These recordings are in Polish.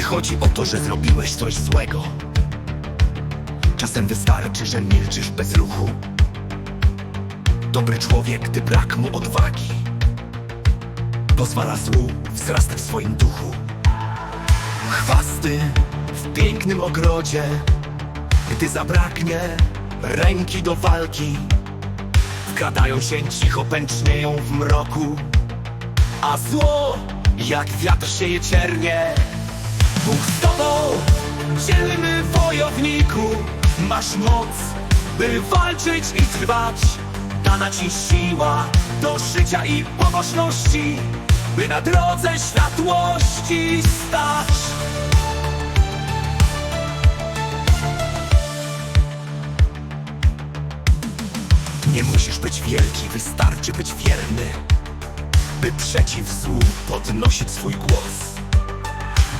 Nie chodzi o to, że zrobiłeś coś złego. Czasem wystarczy, że milczysz bez ruchu. Dobry człowiek, gdy brak mu odwagi, pozwala złu wzrastać w swoim duchu. Chwasty w pięknym ogrodzie, gdy zabraknie ręki do walki, wkradają się cicho, pęcznieją w mroku, a zło jak wiatr sieje ciernie. Bóg z tobą, dzielny wojowniku Masz moc, by walczyć i trwać. Dana ci siła do życia i pobożności By na drodze światłości stać. Nie musisz być wielki, wystarczy być wierny By przeciw złu podnosić swój głos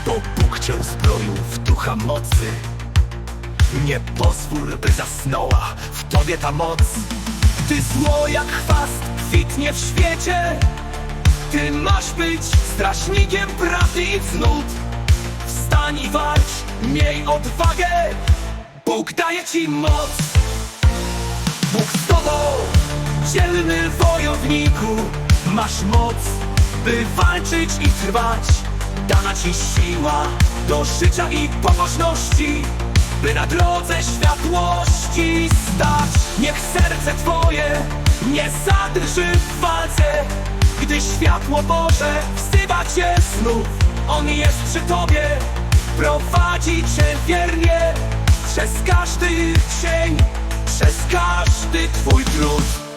bo Bóg cię uzbroił w ducha mocy. Nie pozwól, by zasnęła w tobie ta moc. Ty zło jak chwast kwitnie w świecie. Ty masz być strażnikiem prawdy i cnót. Wstań i walcz, miej odwagę. Bóg daje ci moc. Bóg z tobą, dzielny wojowniku Masz moc, by walczyć i trwać Dana ci siła do życia i pobożności By na drodze światłości stać. Niech serce twoje nie zadrży w walce Gdy światło Boże wzywa cię znów. On jest przy tobie, prowadzi cię wiernie Przez każdy cień, przez każdy twój trud